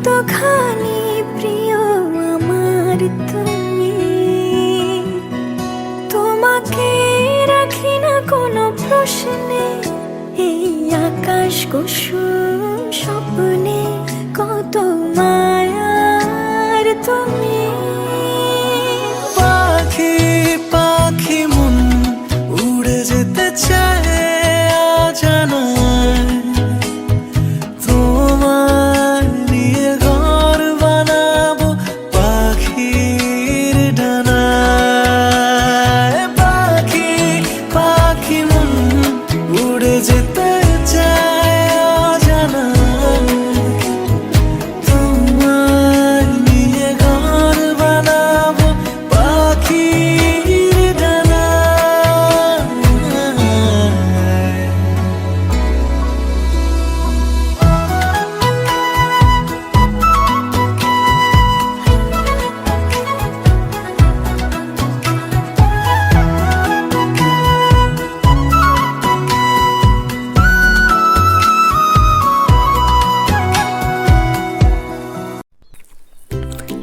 কতখানি প্রিয় আমার তুমি? তোমাকে রাখি না কোনো প্রশ্নে। এই আকাশ কুসুম স্বপ্নে কত মায়ার তুমি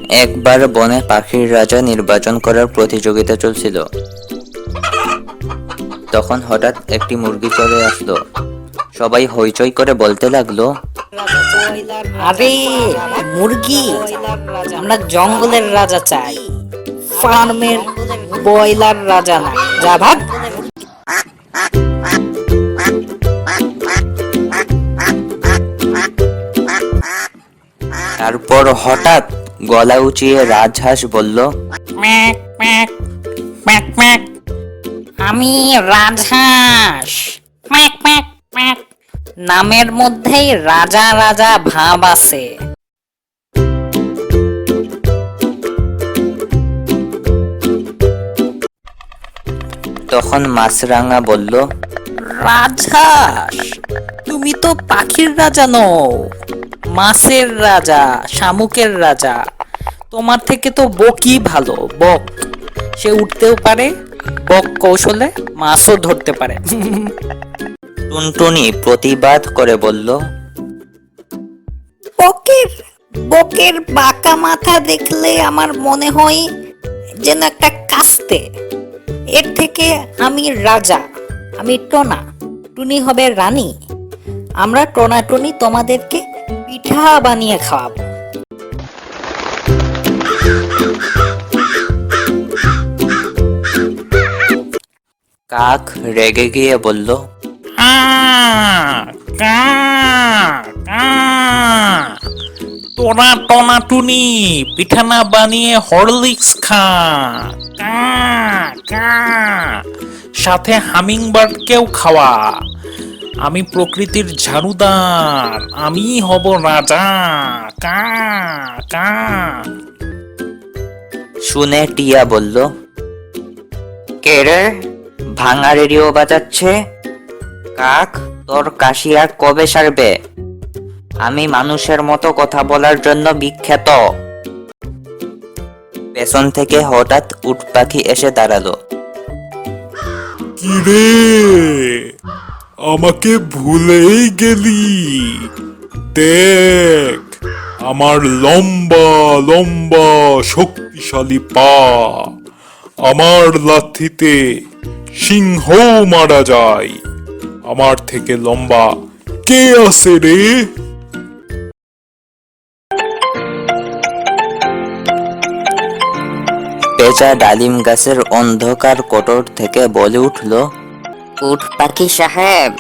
একবার বনে পাখির রাজা নির্বাচন করার প্রতিযোগিতা চলছিল। তখন হঠাৎ একটি মুরগি চলে আসলো। সবাই হইচই করে বলতে লাগল আরে মুরগি আমরা জঙ্গলের রাজা চাই। ফার্মের বয়লার রাজা না। যা ভাগ। তারপর হঠাৎ গলা উঁচিয়ে রাজহাঁস বলল ম্যাক ম্যাক ম্যাক ম্যাক আমি রাজহাঁস। ম্যাক ম্যাক ম্যাক নামের মধ্যেই রাজা রাজা ভাব আছে। তখন মাছরাঙা বলল রাজহাঁস তুমি তো পাখির রাজা নও। মাছের রাজা শামুকের রাজা। তোমার থেকে তো বকই ভালো বক। সে উঠতেও পারে বক কৌশলে মাছও ধরতে পারে। টুনটুনি প্রতিবাদ করে বলল বকের বকের বাঁকা মাথা দেখলে আমার মনে হয় যেন একটা কাস্তে। এর থেকে আমি রাজা আমি টোনা। টুনি হবে রানী। আমরা টোনা টুনি তোমাদেরকে পিঠা বানিয়ে খাওয়াবো। কাক রেগে গিয়ে বলল তোরা টনা টুনি পিঠা না বানিয়ে হরলিক্স খা। সাথে হামিং কেও খাওয়া। আমি প্রকৃতির ঝাড়ুদার আমি হব রাজা কা কা। শুনে টিয়া বলল কে রে? ভাঙা রেডিও বাজাচ্ছে? কাক তোর কাশি আর কবে সারবে? আমি মানুষের মতো কথা বলার জন্য বিখ্যাত। পেছন থেকে হঠাৎ উট পাখি এসে দাঁড়াল। কিরে আমাকে ভুলেই গেলি। দেখ, আমার লম্বা লম্বা, শক্তিশালী পা। আমার লাথিতে সিংহ মারা যায়। আমার থেকে লম্বা কে আছে রে? পেঁচা ডালিম গাছের অন্ধকার কোটর থেকে বলে উঠল উট পাখি সাহেব।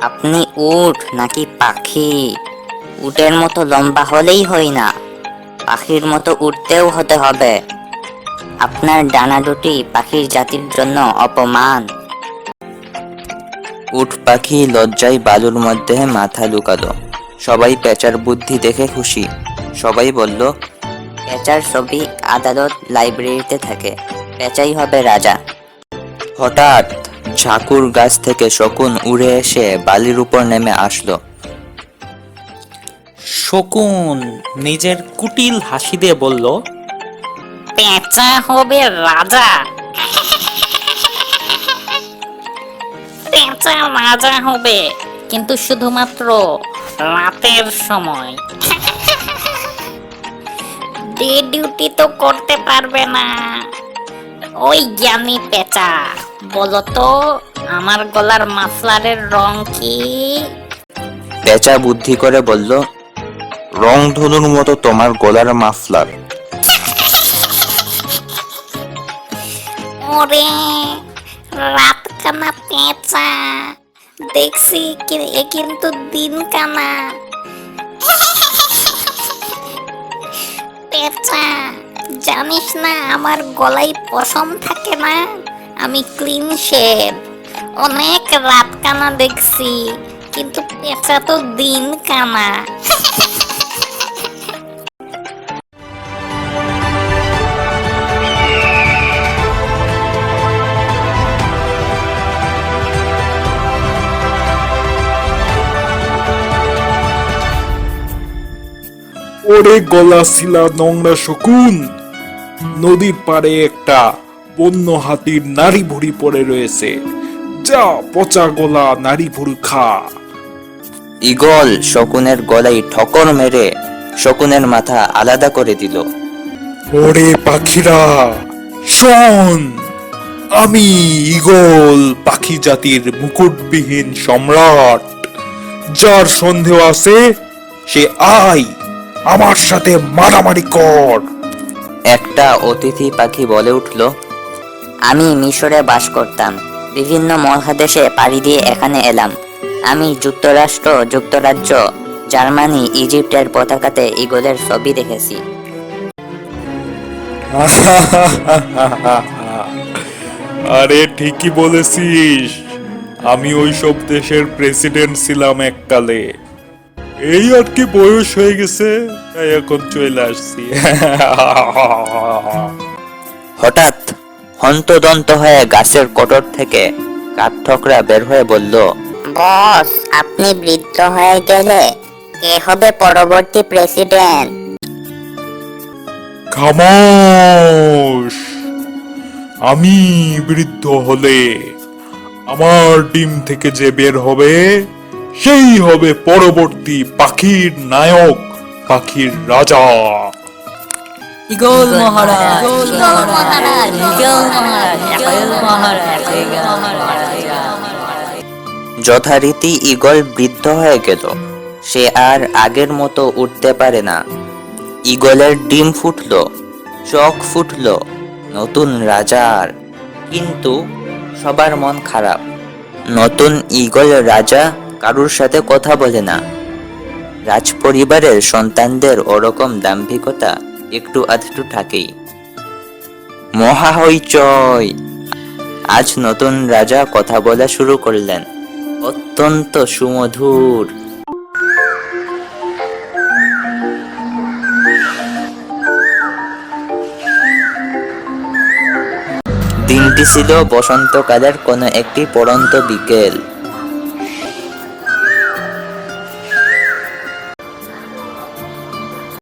আপনি উট নাকি পাখি? উটের মতো লম্বা হলেই হয় না। পাখির মতো উঠতেও হতে হবে। আপনার ডানা দুটি পাখির জাতির জন্য অপমান। উট পাখি লজ্জায় বালুর মধ্যে মাথা লুকালো। সবাই পেঁচার বুদ্ধি দেখে খুশি। সবাই বলল পেঁচার ছবি আদালত লাইব্রেরিতে থাকে। পেঁচাই হবে রাজা। হঠাৎ ঝাকুর গাছ থেকে শকুন উড়ে এসে বালির উপর নেমে আসলো। শকুন নিজের কুটিল হাসি দিয়ে বলল, পেঁচা হবে রাজা। পেঁচা রাজা হবে, কিন্তু শুধুমাত্র রাতের সময়। ডে ডিউটি তো করতে পারবে না। ওই জ্ঞানী পেঁচা। বলতো আমার গলার মাফলারের রং কি? পেঁচা বুদ্ধি করে বলল রংধনুর মতো তোমার গলার মাফলার। ওরে রাত কানা পেঁচা। দেখছি এ কিন্তু দিন কানা পেঁচা জানিস না আমার গলায় পশম থাকে না? আমি ক্লিন শেভ অনেক রাত কানা দেখছি, কিন্তু পেঁচা তো দিন কানা। ওরে গলা শিলা নোংরা শকুন, নদীর পাড়ে একটা। বন্য হাতির নারী ভুড়ি পড়ে রয়েছে। যা পচা গলা নারী ভুড়ি খা। ইগল শকুনের গলায় ঠকর মেরে শকুনের মাথা আলাদা করে দিল। ওরে পাখিরা শোন আমি ইগল পাখি জাতির মুকুটবিহীন সম্রাট। যার সন্দেহ আছে সে আয় আমার সাথে মারামারি কর। একটা অতিথি পাখি বলে উঠল আমি মিশরে বাস করতাম। বিভিন্ন মহাদেশে পাড়ি দিয়ে এখানে এলাম। আমি যুক্তরাষ্ট্র যুক্তরাজ্য জার্মানি ইজিপ্টের পতাকাতে ইগলের ছবি দেখেছি। আরে ঠিকই বলেছিস। আমি ওই সব দেশের প্রেসিডেন্ট ছিলাম এককালে। এই আর কি বয়স হয়ে গেছে তাই এখন চলে আসছি। হঠাৎ হন্তদন্ত হয়ে গাছের কটর থেকে কাঠঠকরা বের হয়ে বলল বস আপনি বৃদ্ধ হয়ে গেলে কে হবে পরবর্তী প্রেসিডেন্ট? খামোশ। আমি বৃদ্ধ হলে আমার ডিম থেকে যে বের হবে সেই হবে পরবর্তী পাখির নায়ক পাখির রাজা। ইগল মহারাজ ইগল মহারাজ ইগল মহারাজ ইগল মহারাজ ইগল মহারাজ যথারীতি ঈগল বৃদ্ধ হয়ে গেল। সে আর আগের মতো উঠতে পারে না। ঈগলের ডিম ফুটল চোখ ফুটল নতুন রাজার কিন্তু সবার মন খারাপ। নতুন ঈগল রাজা কারুর সাথে কথা বলে না। রাজপরিবারের সন্তানদের ওরকম দাম্ভিকতা একটু আধটু থাকেই। মহা হইচই আজ নতুন রাজা কথা বলা শুরু করলেন। অত্যন্ত সুমধুর। দিনটি ছিল বসন্তকালের কোনো একটি পড়ন্ত বিকেল।